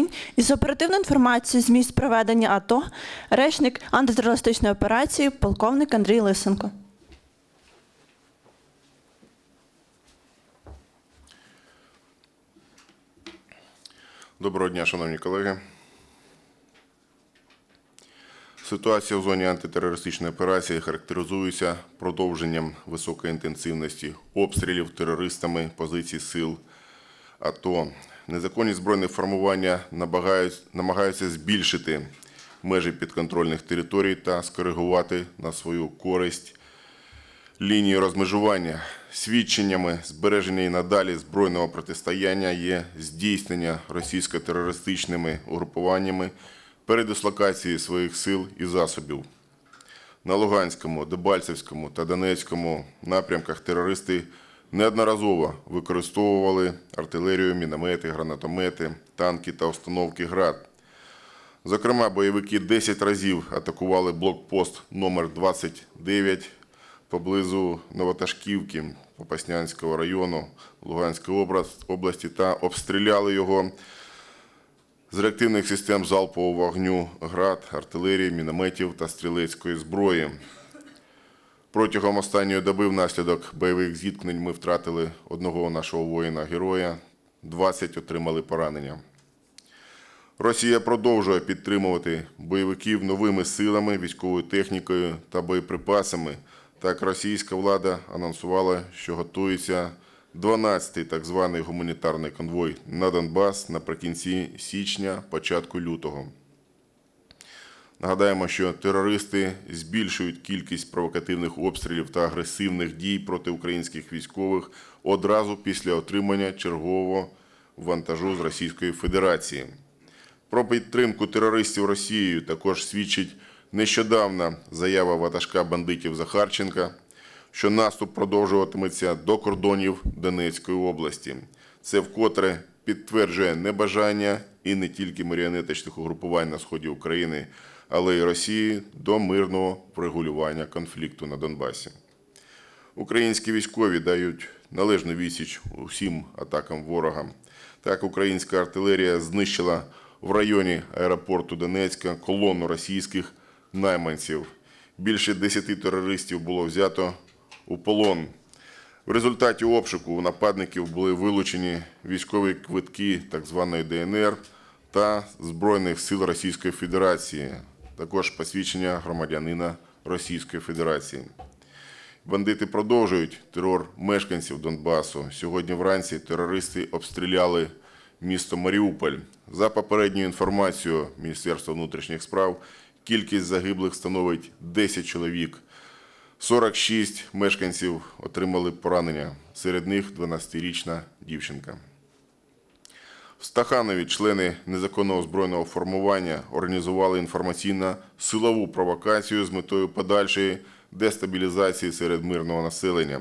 Волинь із оперативною інформацією з місць проведення АТО речник антитерористичної операції полковник Андрій Лисенко. Доброго дня, шановні колеги. Ситуація в зоні антитерористичної операції характеризується продовженням високої інтенсивності обстрілів терористами позицій сил АТО. Незаконні збройні формування намагаються збільшити межі підконтрольних територій та скоригувати на свою користь лінії розмежування. Свідченнями збереження і надалі збройного протистояння є здійснення російсько-терористичними угрупуваннями передислокації своїх сил і засобів. На Луганському, Дебальцевському та Донецькому напрямках терористи неодноразово використовували артилерію, міномети, гранатомети, танки та установки «Град». Зокрема, бойовики 10 разів атакували блокпост номер 29 поблизу Новоташківки Попаснянського району Луганської області та обстріляли його з реактивних систем залпового вогню ГРАД, артилерії, мінометів та стрілецької зброї. Протягом останньої доби внаслідок бойових зіткнень ми втратили одного нашого воїна-героя, 20 отримали поранення. Росія продовжує підтримувати бойовиків новими силами, військовою технікою та боєприпасами. Так, російська влада анонсувала, що готується 12-й так званий гуманітарний конвой на Донбас наприкінці січня, початку лютого. Нагадаємо, що терористи збільшують кількість провокативних обстрілів та агресивних дій проти українських військових одразу після отримання чергового вантажу з Російської Федерації. Про підтримку терористів Росією також свідчить нещодавна заява ватажка бандитів Захарченка, що наступ продовжуватиметься до кордонів Донецької області. Це вкотре підтверджує небажання і не тільки маріонеточних угрупувань на сході України, але й Росії до мирного врегулювання конфлікту на Донбасі. Українські військові дають належну відсіч усім атакам ворога. Так, українська артилерія знищила в районі аеропорту Донецька колону російських найманців. Більше 10 терористів було взято у полон. В результаті обшуку у нападників були вилучені військові квитки так званої ДНР та Збройних сил Російської Федерації, також посвідчення громадянина Російської Федерації. Бандити продовжують терор мешканців Донбасу. Сьогодні вранці терористи обстріляли місто Маріуполь. За попередньою інформацією Міністерства внутрішніх справ, кількість загиблих становить 10 чоловік. 46 мешканців отримали поранення. Серед них 12-річна дівчинка. В Стаханові члени незаконного збройного формування організували інформаційно-силову провокацію з метою подальшої дестабілізації серед мирного населення.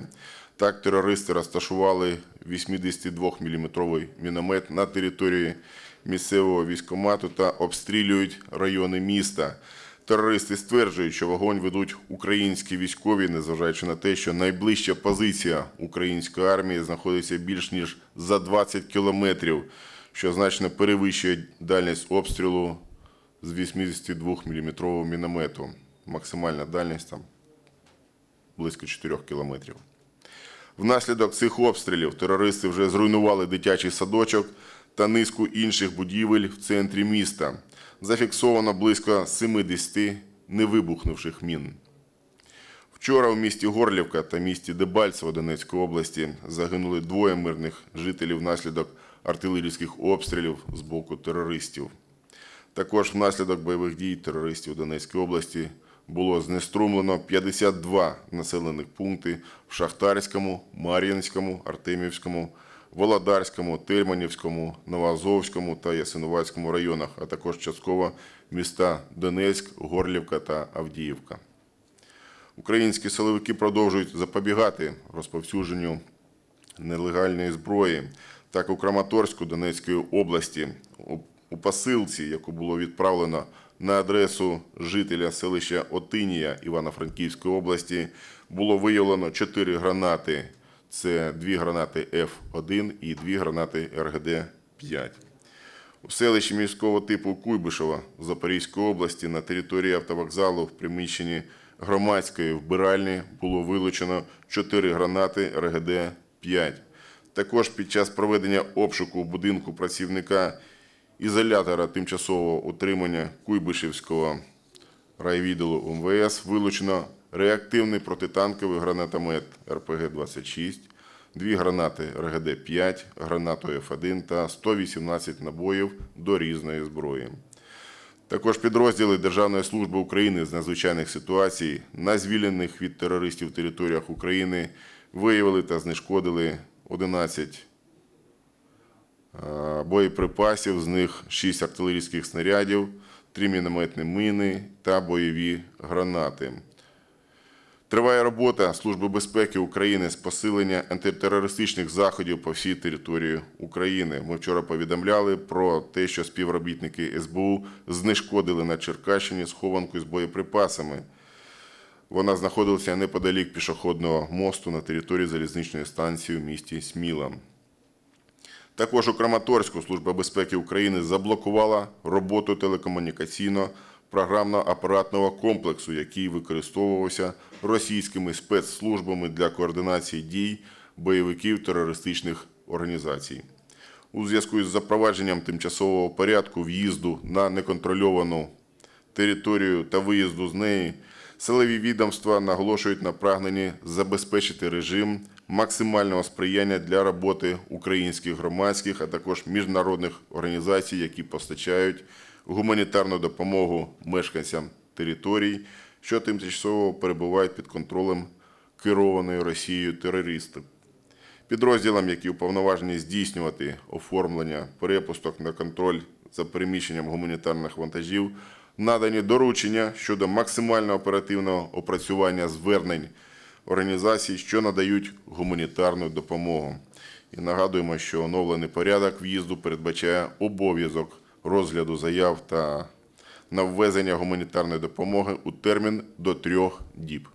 Так, терористи розташували 82-мм міномет на території місцевого військомату та обстрілюють райони міста. Терористи стверджують, що вогонь ведуть українські військові, незважаючи на те, що найближча позиція української армії знаходиться більш ніж за 20 кілометрів, що значно перевищує дальність обстрілу з 82-мм міномету. Максимальна дальність там близько 4 кілометрів. Внаслідок цих обстрілів терористи вже зруйнували дитячий садочок та низку інших будівель в центрі міста. Зафіксовано близько 70 невибухнувших мін. Вчора у місті Горлівка та місті Дебальцево Донецької області загинули двоє мирних жителів внаслідок артилерійських обстрілів з боку терористів. Також внаслідок бойових дій терористів Донецької області було знеструмлено 52 населених пункти в Шахтарському, Мар'їнському, Артемівському, Володарському, Тельманівському, Новоазовському та Ясинуватському районах, а також частково міста Донецьк, Горлівка та Авдіївка. Українські силовики продовжують запобігати розповсюдженню нелегальної зброї. Так, у Краматорську Донецької області у- посилці, яку було відправлено на адресу жителя селища Отинія Івано-Франківської області, було виявлено 4 гранати. Це дві гранати Ф1 і дві гранати РГД-5. У селищі міського типу Куйбишева Запорізької області на території автовокзалу в приміщенні громадської вбиральні було вилучено 4 гранати РГД-5. Також під час проведення обшуку в будинку працівника ізолятора тимчасового утримання Куйбишевського райвідділу МВС вилучено реактивний протитанковий гранатомет РПГ-26, дві гранати РГД-5, гранату Ф1 та 118 набоїв до різної зброї. Також підрозділи Державної служби України з надзвичайних ситуацій на звільнених від терористів територіях України виявили та знешкодили 11 е, боєприпасів, з них 6 артилерійських снарядів, 3 мінометні мини та бойові гранати. Триває робота Служби безпеки України з посилення антитерористичних заходів по всій території України. Ми вчора повідомляли про те, що співробітники СБУ знешкодили на Черкащині схованку з боєприпасами. Вона знаходилася неподалік пішохідного мосту на території залізничної станції в місті Сміла. Також у Краматорську Служба безпеки України заблокувала роботу телекомунікаційно-програмно-апаратного комплексу, який використовувався російськими спецслужбами для координації дій бойовиків терористичних організацій. У зв'язку із запровадженням тимчасового порядку в'їзду на неконтрольовану територію та виїзду з неї, силові відомства наголошують на прагненні забезпечити режим максимального сприяння для роботи українських громадських, а також міжнародних організацій, які постачають гуманітарну допомогу мешканцям територій, що тимчасово перебувають під контролем керованої Росією терористів. Підрозділам, які уповноважені здійснювати оформлення перепусток на контроль за переміщенням гуманітарних вантажів, надані доручення щодо максимально оперативного опрацювання звернень організацій, що надають гуманітарну допомогу. І нагадуємо, що оновлений порядок в'їзду передбачає обов'язок розгляду заяв та на ввезення гуманітарної допомоги у термін до трьох діб.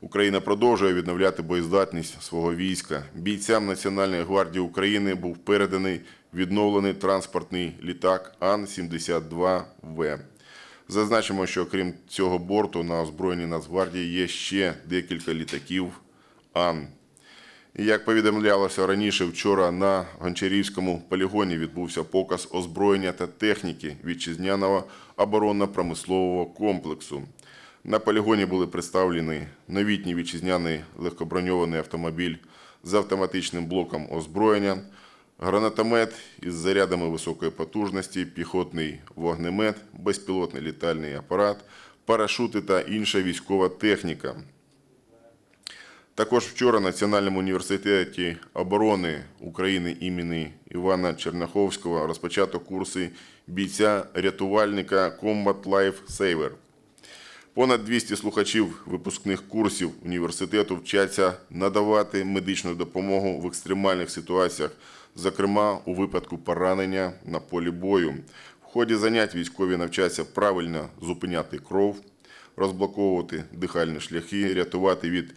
Україна продовжує відновляти боєздатність свого війська. Бійцям Національної гвардії України був переданий відновлений транспортний літак Ан-72В. Зазначимо, що крім цього борту на озброєнні Нацгвардії є ще декілька літаків Ан. Як повідомлялося раніше, вчора на Гончарівському полігоні відбувся показ озброєння та техніки вітчизняного оборонно-промислового комплексу. На полігоні були представлені новітній вітчизняний легкоброньований автомобіль з автоматичним блоком озброєння, гранатомет із зарядами високої потужності, піхотний вогнемет, безпілотний літальний апарат, парашути та інша військова техніка. Також вчора в Національному університеті оборони України імені Івана Черняховського розпочато курси бійця-рятувальника Combat Life Saver. Понад 200 слухачів випускних курсів університету вчаться надавати медичну допомогу в екстремальних ситуаціях, зокрема у випадку поранення на полі бою. В ході занять військові навчаться правильно зупиняти кров, розблоковувати дихальні шляхи, рятувати від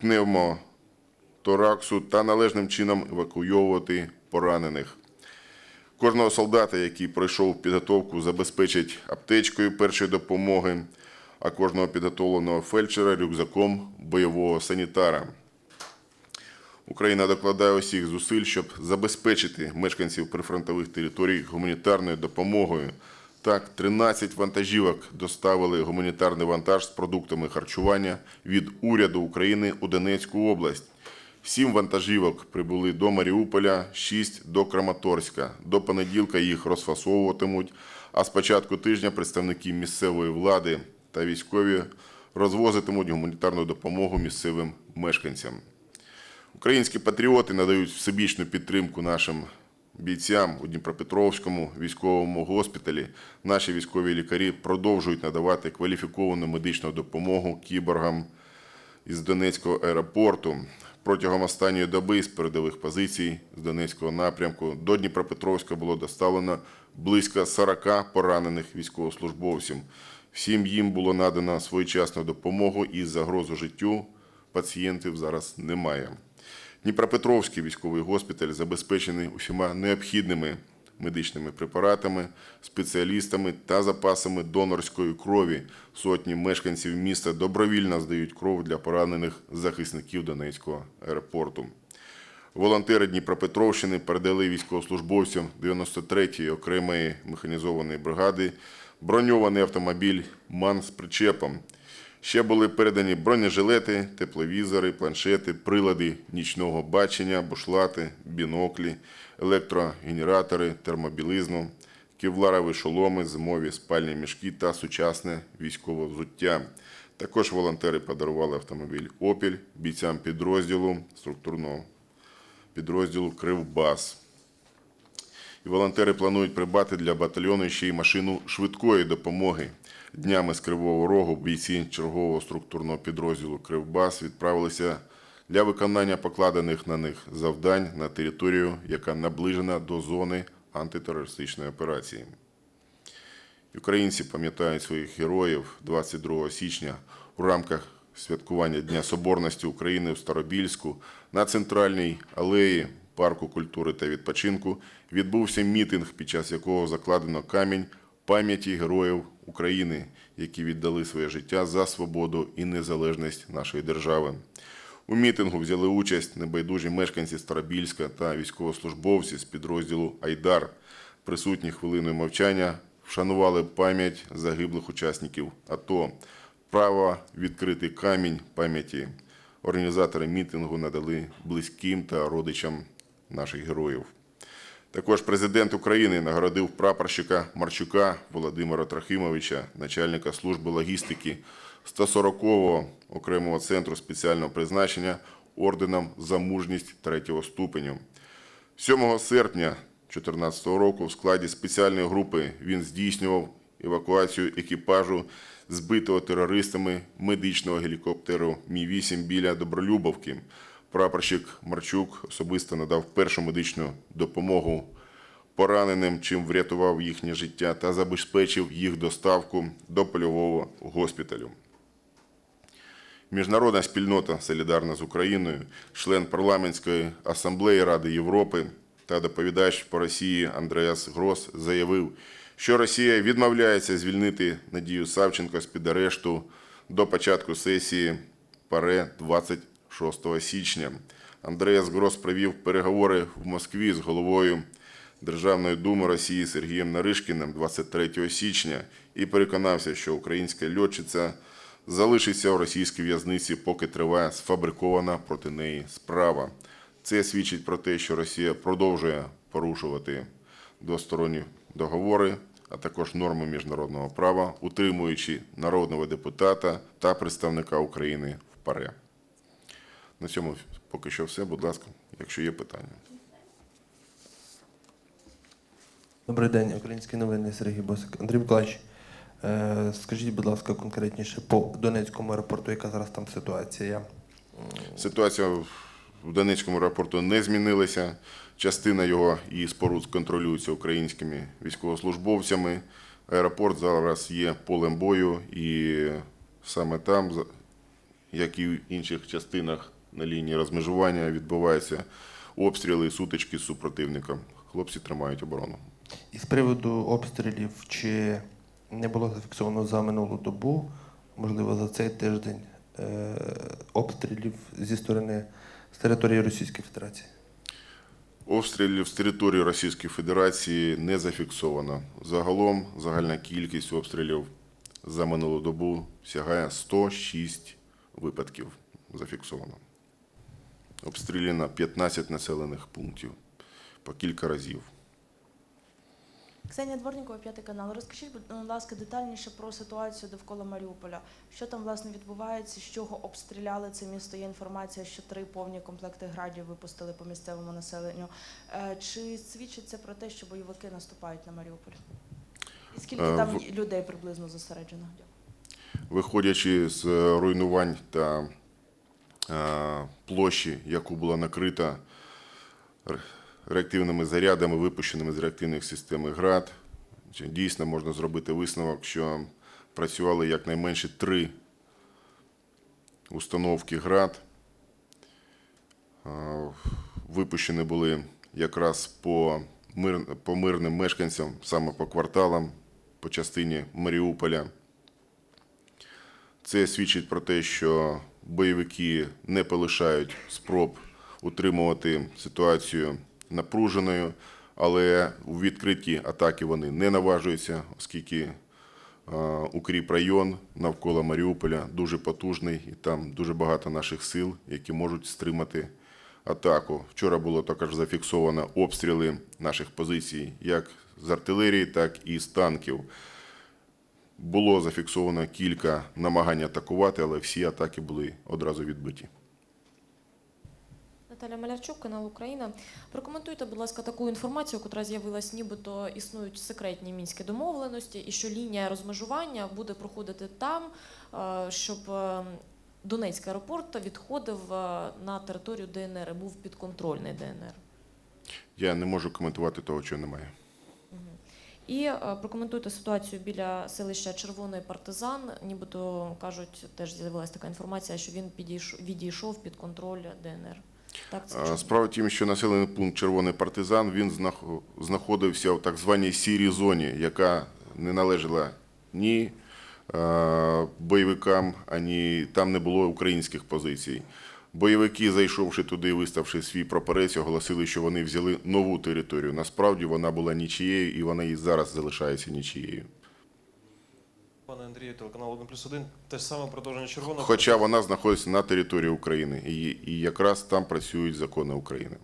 пневмотораксу та належним чином евакуйовувати поранених. Кожного солдата, який пройшов підготовку, забезпечать аптечкою першої допомоги, а кожного підготовленого фельдшера рюкзаком бойового санітара. Україна докладає усіх зусиль, щоб забезпечити мешканців прифронтових територій гуманітарною допомогою. Так, 13 вантажівок доставили гуманітарний вантаж з продуктами харчування від уряду України у Донецьку область. Сім вантажівок прибули до Маріуполя, шість до Краматорська. До понеділка їх розфасовуватимуть, а з початку тижня представники місцевої влади та військові розвозитимуть гуманітарну допомогу місцевим мешканцям. Українські патріоти надають всебічну підтримку нашим бійцям у Дніпропетровському військовому госпіталі. Наші військові лікарі продовжують надавати кваліфіковану медичну допомогу кіборгам із Донецького аеропорту. Протягом останньої доби з передових позицій з Донецького напрямку до Дніпропетровська було доставлено близько 40 поранених військовослужбовців. Всім їм було надано своєчасну допомогу і загрозу життю пацієнтів зараз немає. Дніпропетровський військовий госпіталь забезпечений усіма необхідними медичними препаратами, спеціалістами та запасами донорської крові. Сотні мешканців міста добровільно здають кров для поранених захисників Донецького аеропорту. Волонтери Дніпропетровщини передали військовослужбовцям 93-ї окремої механізованої бригади броньований автомобіль МАН з причепом. Ще були передані бронежилети, тепловізори, планшети, прилади нічного бачення, бушлати, біноклі, електрогенератори, термобілизну, кевларові шоломи, зимові спальні мішки та сучасне військове взуття. Також волонтери подарували автомобіль «Опіль» бійцям підрозділу структурного підрозділу Кривбас. І волонтери планують придбати для батальйону ще й машину швидкої допомоги. Днями з Кривого Рогу бійці чергового структурного підрозділу Кривбас відправилися для виконання покладених на них завдань на територію, яка наближена до зони антитерористичної операції. Українці пам'ятають своїх героїв 22 січня у рамках святкування Дня Соборності України в Старобільську на центральній алеї парку культури та відпочинку відбувся мітинг, під час якого закладено камінь пам'яті героїв України, які віддали своє життя за свободу і незалежність нашої держави. У мітингу взяли участь небайдужі мешканці Старобільська та військовослужбовці з підрозділу Айдар. Присутні хвилиною мовчання вшанували пам'ять загиблих учасників АТО. Право відкрити камінь пам'яті організатори мітингу надали близьким та родичам наших героїв. Також президент України нагородив прапорщика Марчука Володимира Трохимовича, начальника служби логістики 140-го окремого центру спеціального призначення орденом за мужність третього ступеню. 7 серпня 2014 року в складі спеціальної групи він здійснював евакуацію екіпажу збитого терористами медичного гелікоптеру Мі-8 біля Добролюбовки. Прапорщик Марчук особисто надав першу медичну допомогу пораненим, чим врятував їхнє життя та забезпечив їх доставку до польового госпіталю. Міжнародна спільнота солідарна з Україною, член парламентської асамблеї Ради Європи та доповідач по Росії Андреас Грос заявив, що Росія відмовляється звільнити Надію Савченко з під арешту до початку сесії ПАРЕ 26 січня. Андреас Грос провів переговори в Москві з головою Державної думи Росії Сергієм Наришкіним 23 січня і переконався, що українська льотчиця залишиться у російській в'язниці, поки триває сфабрикована проти неї справа. Це свідчить про те, що Росія продовжує порушувати двосторонні договори, а також норми міжнародного права, утримуючи народного депутата та представника України в ПАРЕ. На цьому поки що все. Будь ласка, якщо є питання. Добрий день, українські новини Сергій Босик. Андрій Миколаївич, е, скажіть, будь ласка, конкретніше по Донецькому аеропорту, яка зараз там ситуація? Ситуація в Донецькому аеропорту не змінилася. Частина його і споруд контролюється українськими військовослужбовцями. Аеропорт зараз є полем бою, і саме там, як і в інших частинах на лінії розмежування, відбуваються обстріли і сутички з супротивником. Хлопці тримають оборону. І з приводу обстрілів, чи не було зафіксовано за минулу добу, можливо, за цей тиждень, е, обстрілів зі сторони з території Російської Федерації? Обстрілів з території Російської Федерації не зафіксовано. Загалом загальна кількість обстрілів за минулу добу сягає 106 випадків. Зафіксовано. Обстріляно 15 населених пунктів по кілька разів. Ксенія Дворнікова, п'ятий канал. Розкажіть, будь ласка, детальніше про ситуацію довкола Маріуполя. Що там власне відбувається, з чого обстріляли це місто? Є інформація, що три повні комплекти градів випустили по місцевому населенню. Е, Чи свідчить це про те, що бойовики наступають на Маріуполь? І скільки Е, там в- людей приблизно зосереджено? Виходячи з руйнувань та площі, яку була накрита реактивними зарядами, випущеними з реактивних систем ГРАД, дійсно можна зробити висновок, що працювали якнайменше три установки ГРАД. Е, Випущені були якраз по, мир, по мирним мешканцям, саме по кварталам, по частині Маріуполя. Це свідчить про те, що бойовики не полишають спроб утримувати ситуацію напруженою, але у відкриті атаки вони не наважуються, оскільки е, укріп район навколо Маріуполя дуже потужний, і там дуже багато наших сил, які можуть стримати атаку. Вчора було також зафіксовано обстріли наших позицій як з артилерії, так і з танків. Було зафіксовано кілька намагань атакувати, але всі атаки були одразу відбиті. Наталя Малярчук, канал Україна. Прокоментуйте, будь ласка, таку інформацію, яка з'явилась, нібито існують секретні мінські домовленості, і що лінія розмежування буде проходити там, е, щоб е, Донецький аеропорт відходив е, на територію ДНР і був підконтрольний ДНР. Я не можу коментувати того, чого немає. І е, прокоментуйте ситуацію біля селища Червоний партизан. Нібито кажуть, теж з'явилася така інформація, що він підійшов відійшов під контроль ДНР. Так це Справа тім, що населений пункт Червоний партизан він знах- знаходився в так званій сірій зоні, яка не належала ні е, бойовикам, ані там не було українських позицій. Бойовики, зайшовши туди, виставши свій прапорець, оголосили, що вони взяли нову територію. Насправді вона була нічією, і вона і зараз залишається нічією. Пане Андрію, телеканал 1 плюс 1. Те ж саме продовження червоного. Хоча вона знаходиться на території України, і, і якраз там працюють закони України.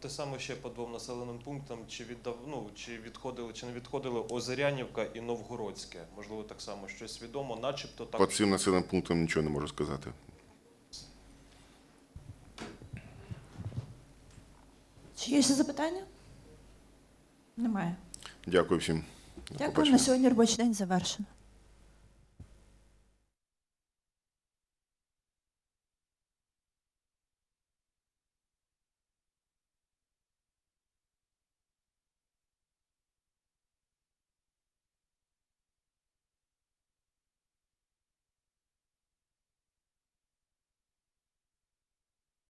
Те саме ще по двом населеним пунктам, чи віддав, ну, чи відходили, чи не відходили Озерянівка і Новгородське. Можливо, так само щось відомо, начебто так. По цим населеним пунктам нічого не можу сказати. Чи є ще запитання? Немає. Дякую всім. Дякую. На сьогодні робочий день завершено.